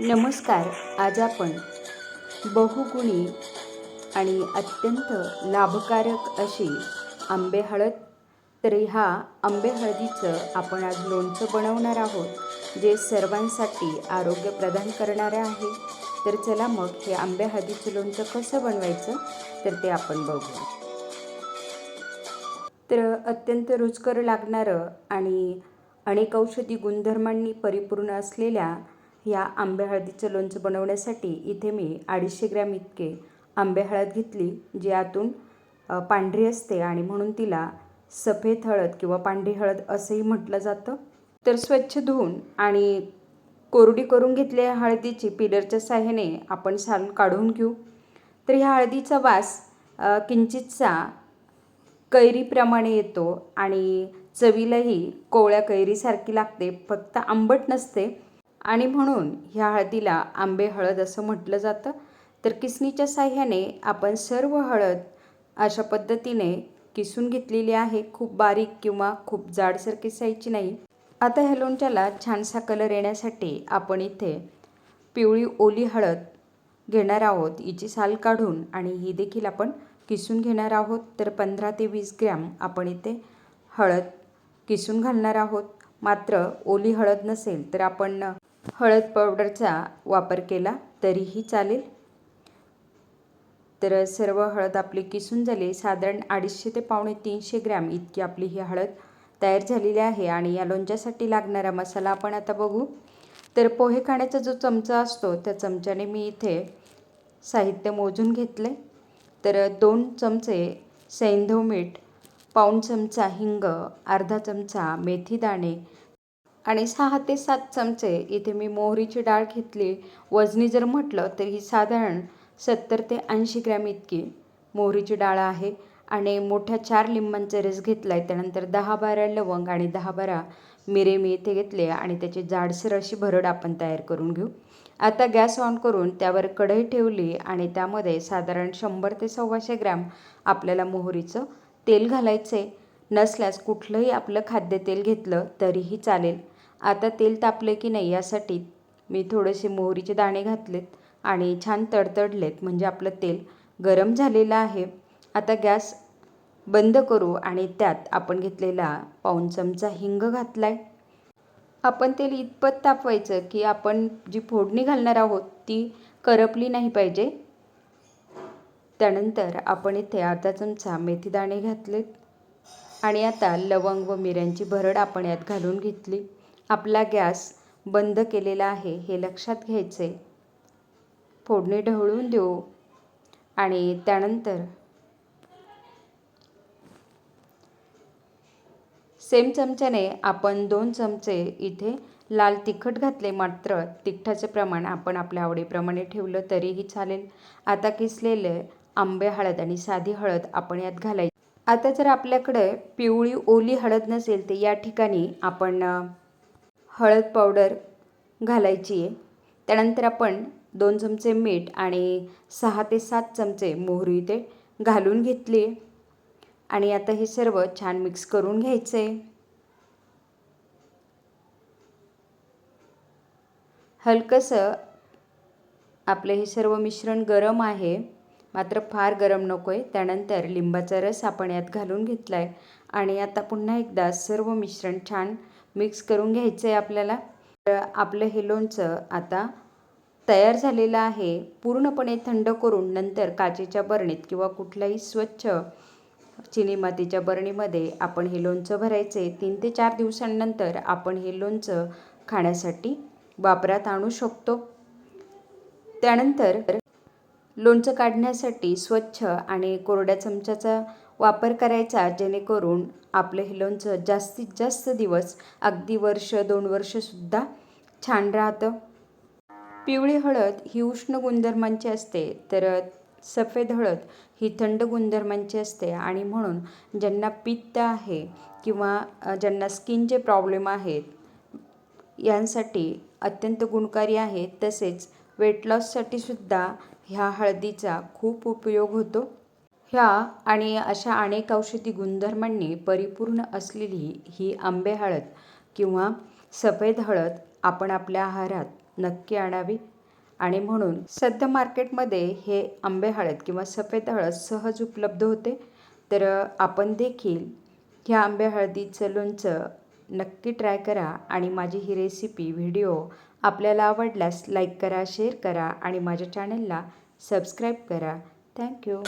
नमस्कार. आज आपण बहुगुणी आणि अत्यंत लाभकारक अशी आंबे हळद तर ह्या आंबे हळदीचं आपण आज लोणचं बनवणार आहोत जे सर्वांसाठी आरोग्य प्रदान करणारे आहे. तर चला मग हे आंबे हळदीचं लोणचं कसं बनवायचं तर ते आपण बघू तर अत्यंत रुचकर लागणारं आणि अनेक औषधी गुणधर्मांनी परिपूर्ण असलेल्या ह्या आंबे हळदीचं लोणचं बनवण्यासाठी इथे मी अडीचशे ग्रॅम इतके आंबे हळद घेतली जी आतून पांढरी असते आणि म्हणून तिला सफेद हळद किंवा पांढरी हळद असंही म्हटलं जातं. तर स्वच्छ धुवून आणि कोरडी करून घेतलेल्या हळदीची पिलरच्या साह्याने आपण साल काढून घेऊ. तर ह्या हळदीचा वास किंचितचा किंचितसा कैरीप्रमाणे येतो आणि चवीलाही कोवळ्या कैरीसारखी लागते फक्त आंबट नसते. आणि म्हणून ह्या हळदीला आंबे हळद असं म्हटलं जातं. तर किसनीच्या साह्याने आपण सर्व हळद अशा पद्धतीने किसून घेतलेली आहे. खूप बारीक किंवा खूप जाडसर किसायची नाही. आता ह्या लोणच्याला छानसा कलर येण्यासाठी आपण इथे पिवळी ओली हळद घेणार आहोत. हिची साल काढून आणि ही देखील आपण किसून घेणार आहोत. तर पंधरा ते वीस ग्रॅम आपण इथे हळद किसून घालणार आहोत. मात्र ओली हळद नसेल तर आपण हळद पावडरचा वापर केला तरीही चालेल. तर सर्व हळद आपली किसून झाली. साधारण अडीचशे ते पावणे तीनशे ग्रॅम इतकी आपली ही हळद तयार झालेली आहे आणि या लोणच्यासाठी लागणारा मसाला आपण आता बघू. तर पोहे खाण्याचा जो चमचा असतो त्या चमच्याने मी इथे साहित्य मोजून घेतले तर दोन चमचे सैंधव मीठ पाऊण चमचा हिंग अर्धा चमचा मेथी दाणे आणि सहा ते सात चमचे इथे मी मोहरीची डाळ घेतली. वजनी जर म्हटलं तर ही साधारण सत्तर ते ऐंशी ग्रॅम इतकी मोहरीची डाळ आहे. आणि मोठ्या चार लिंबांचा रस घेतला आहे त्यानंतर दहा बारा लवंग आणि दहा बारा मिरे मी इथे घेतले आणि त्याची जाडसर अशी भरड आपण तयार करून घेऊ. आता गॅस ऑन करून त्यावर कढई ठेवली आणि त्यामध्ये साधारण शंभर ते सव्वाशे ग्रॅम आपल्याला मोहरीचं तेल घालायचं आहे नसल्यास कुठलंही आपलं खाद्यतेल घेतलं तरीही चालेल. आता तेल तापले की नाही यासाठी मी थोडेसे मोहरीचे दाणे घातलेत आणि छान तडतडलेत म्हणजे आपलं तेल गरम झालेलं आहे. आता गॅस बंद करू आणि त्यात आपण घेतलेला पाऊण चमचा हिंग घातला आहे आपण तेल इतपत तापवायचं की आपण जी फोडणी घालणार आहोत ती करपली नाही पाहिजे. त्यानंतर आपण इथे अर्धा चमचा मेथीदाणे घातलेत आणि आता लवंग व मिऱ्यांची भरड आपण यात घालून घेतली. आपला गॅस बंद केलेला आहे हे लक्षात घ्यायचे. फोडणी ढवळून देऊ. आणि त्यानंतर सेम चमच्याने आपण दोन चमचे इथे लाल तिखट घातले मात्र तिखटाचे प्रमाण आपण आपल्या आवडीप्रमाणे ठेवलं तरीही चालेल. आता किसलेले आंबे हळद आणि साधी हळद आपण यात घालायची. आता जर आपल्याकडे पिवळी ओली हळद नसेल तर या ठिकाणी आपण हळद पावडर घालायची आहे. त्यानंतर आपण दोन चमचे मीठ आणि सहा ते सात चमचे मोहरी ते घालून घेतली आहे. आणि आता हे सर्व छान मिक्स करून घ्यायचं आहे. हलकंसं आपलं हे सर्व मिश्रण गरम आहे. मात्र फार गरम नको आहे त्यानंतर लिंबाचा रस आपण यात घालून घेतला आहे आणि आता पुन्हा एकदा सर्व मिश्रण छान मिक्स करून घ्यायचं आहे आपल्याला. तर आपलं हे लोणचं आता तयार झालेलं आहे. पूर्णपणे थंड करून नंतर काचेच्या बरणीत किंवा कुठल्याही स्वच्छ चिनी मातीच्या बरणीमध्ये आपण हे लोणचं भरायचे तीन ते चार दिवसांनंतर आपण हे लोणचं खाण्यासाठी वापरात आणू शकतो. त्यानंतर लोणचं काढण्यासाठी स्वच्छ आणि कोरड्या चमच्याचा वापर करायचा जेणेकरून आपलं हे लोणचं जास्तीत जास्त दिवस अगदी वर्ष दोन वर्षसुद्धा छान राहतं. पिवळी हळद ही उष्ण गुणधर्मांची असते तर सफेद हळद ही थंड गुणधर्मांची असते आणि म्हणून ज्यांना पित्त आहे किंवा ज्यांना स्किनचे प्रॉब्लेम आहेत यांसाठी अत्यंत गुणकारी आहे. तसेच वेट लॉससाठी सुद्धा ह्या हळदीचा खूप उपयोग होतो. ह्या आणि अशा अनेक औषधी गुणधर्मांनी परिपूर्ण असलेली ही आंबे हळद किंवा सफेद हळद आपण आपल्या आहारात नक्की आणावी. आणि म्हणून सध्या मार्केटमध्ये हे आंबे हळद किंवा सफेद हळद सहज उपलब्ध होते. तर आपण देखील ह्या आंबे हळदीचं लोणचं नक्की ट्राय करा आणि माझी ही रेसिपी व्हिडिओ आपल्याला आवडल्यास लाईक करा शेअर करा आणि माझ्या चॅनलला सबस्क्राईब करा. थँक्यू.